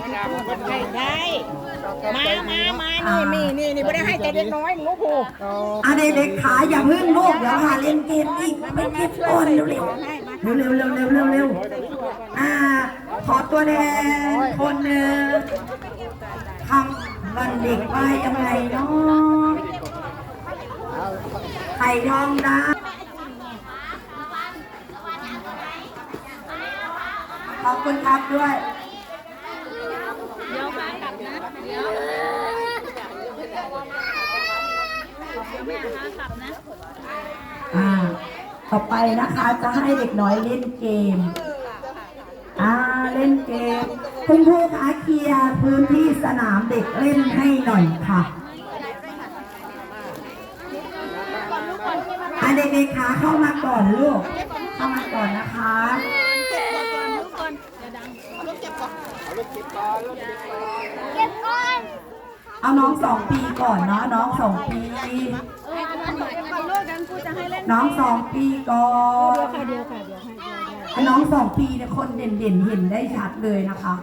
ได้ได้มามามานี่นี่นี่นี่ไม่ได้ให้แต่เด็กน้อยหนูผูกอะเด็กๆขาอย่าพึ่งลูกเดี๋ยวค่ะเล่นเกมอีกเป็นเกมก่อนเร็วๆเร็วๆเร็วๆเร็วๆเร็วๆเร็วๆอ่า ขอตัวแทนคนหนึ่งทำวันเด็กไหว้ยังไงเนาะไข่ทองดาขอบคุณครับด้วย อ่า ต่อไปนะคะจะให้เด็กน้อยเล่นเกม อ่า เล่นเกม คุณครูคะเคลียร์พื้นที่สนามเด็กเล่นให้หน่อยค่ะอ่าเด็กๆคะเข้ามาก่อนลูก เข้ามาก่อนนะคะ เอาน้องสองปีก่อนเนาะน้องสองปี น้องสองปีก่อนเดียวค่ะเดียวค่ะน้องสองปีเนี่ยคนเด่นๆเห็นได้ชัดเลยนะคะ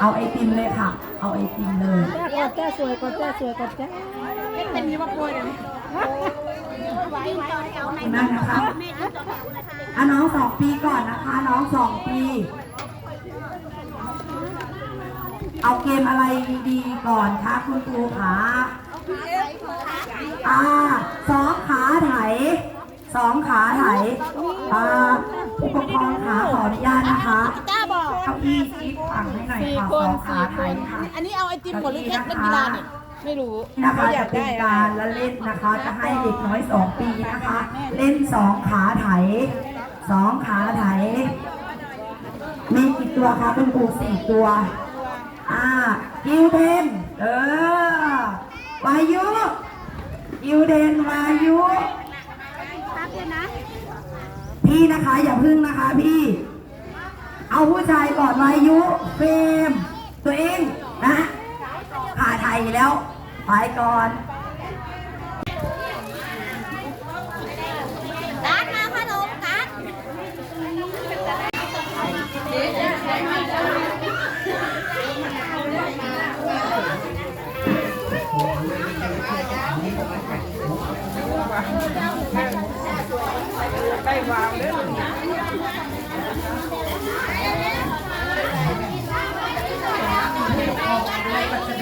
เอาไอติมเลยค่ะ เอาไอติมเลยกดแจ้สวยกดแจ้สวยกดแจ้เป็นมีมาโปรยเลย นั่นนะคะอะน้องสองปีก่อนนะคะ น้องสองปี เอาเกมอะไรดีก่อนคะคุณครูขาอ่าสองขาไถสองขาไถอ่าผู้ปกครองขาขออนุญาตนะคะจ้าบอกเก้าอี้ชิดฝั่งให้หน่อยค่ะสองขาไถค่ะอันนี้เอาไอติมหมดหรือแค่เล่นกีฬาเนี่ย ไม่รู้นะคะจะเป็นการละเล่นนะคะ จะให้เด็กน้อยสองปีนะคะ เล่นสองขาไถสองขาไถ มีกี่ตัวคะคุณครูสี่ตัว อ่ากิวเทนเออวายุกิวเทนวายุพี่นะคะอย่าพึ่งนะคะพี่ เอาผู้ชายก่อนวายุเฟรมตัวเองนะขาไทย แล้ว ไปก่อน ร้านมาขนมกัน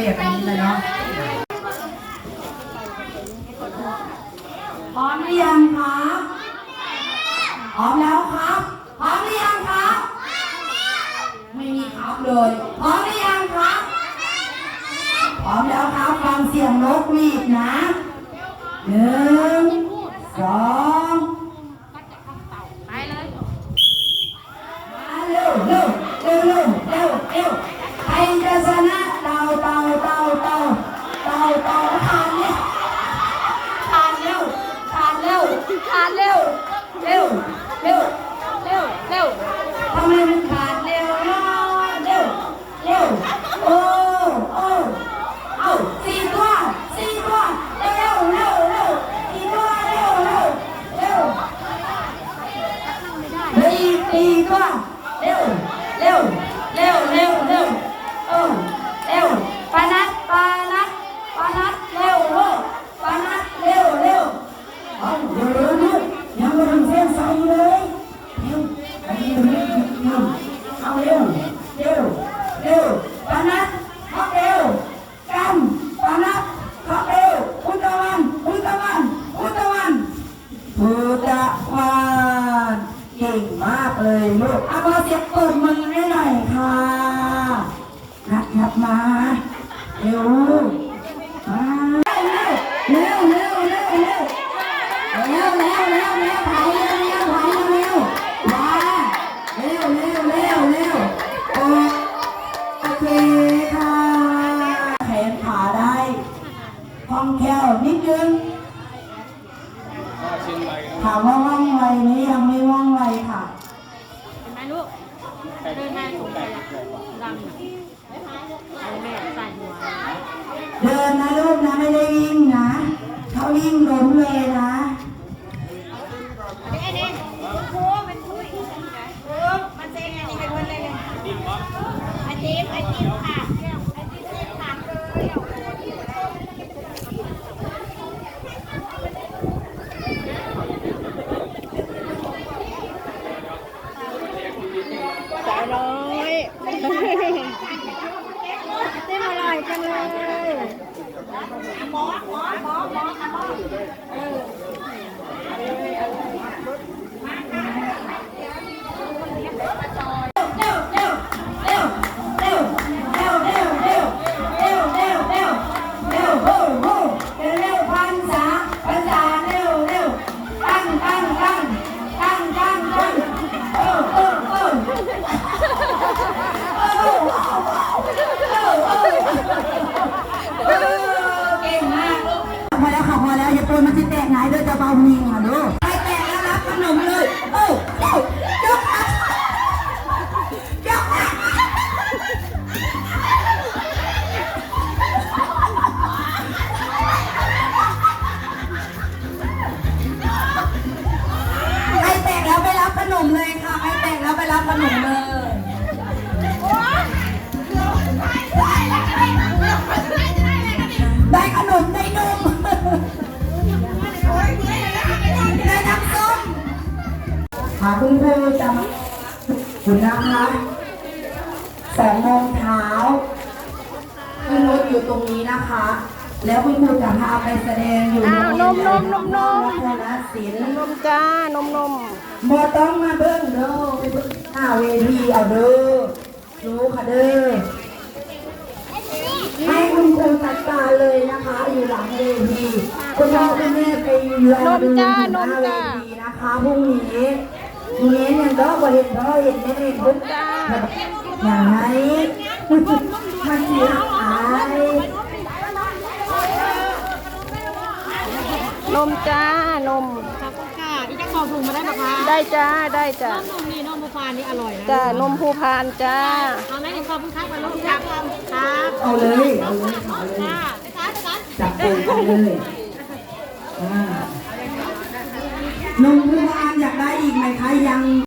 เบียดนี้เลยเนาะพร้อมหรือยังครับพร้อมแล้วครับพร้อมหรือยังครับไม่มีครับเลยพร้อมหรือยังครับพร้อมแล้วครับฟังเสียงนกหวีดนะหนึ่งสอง นะครับมาเร็วมาเร็วเร็วเร็วเร็วเร็วเร็วเร็วเร็วถ่ายเร็วเร็วถ่ายเร็วมาเร็วเร็วเร็วเร็วโอเคค่ะแขนขาได้คล่องแคล่วนิดนึง เดินนะลูกนะไม่ได้วิ่งนะเขาวิ่งล้มเลยนะเด็กเด็กคุณครูเป็นผู้ครูมันเซ็นอันนี้เป็นคนเลยไอติมไอติมค่ะ หาคุณครูจะมาคุณนะคะสองโมงเช้าขึ้นรถอยู่ตรงนี้นะคะ แล้วคุณครูจะพาไปแสดงอยู่อ้าวนมนมนมนมนครศิลป์นมจ้านมนมบ่ต้องมาเบิ้งเด้อไปเบิ้งหน้าเวทีเอาเด้อรู้ค่ะเด้อให้คุณครูจัดการเลยนะคะ อยู่หลังเวทีคุณพ่อคุณแม่ไปรอดูอยู่หน้าเวทีนะคะพรุ่งนี้ พรุ่งนี้เนี่ยก็บริเห็นพ่อเห็นแม่เห็นปุ๊บอย่างไรมันเสียหายนมจ้านมขอบคุณค่ะที่จะขอถุงมาได้ไหมคะได้จ้าได้จ้านมนี่นมบูฟานนี่อร่อยนะจ้านมภูพานจ้าเอาไหมขอบคุณครับมาลูกครับครับเอาเลยเอาเลยเอาเลยค่ะไปซ้ายไปซ้ายจับตัวกันเลยอ่า นมผู้พานอยากได้อีกไหมคะยัง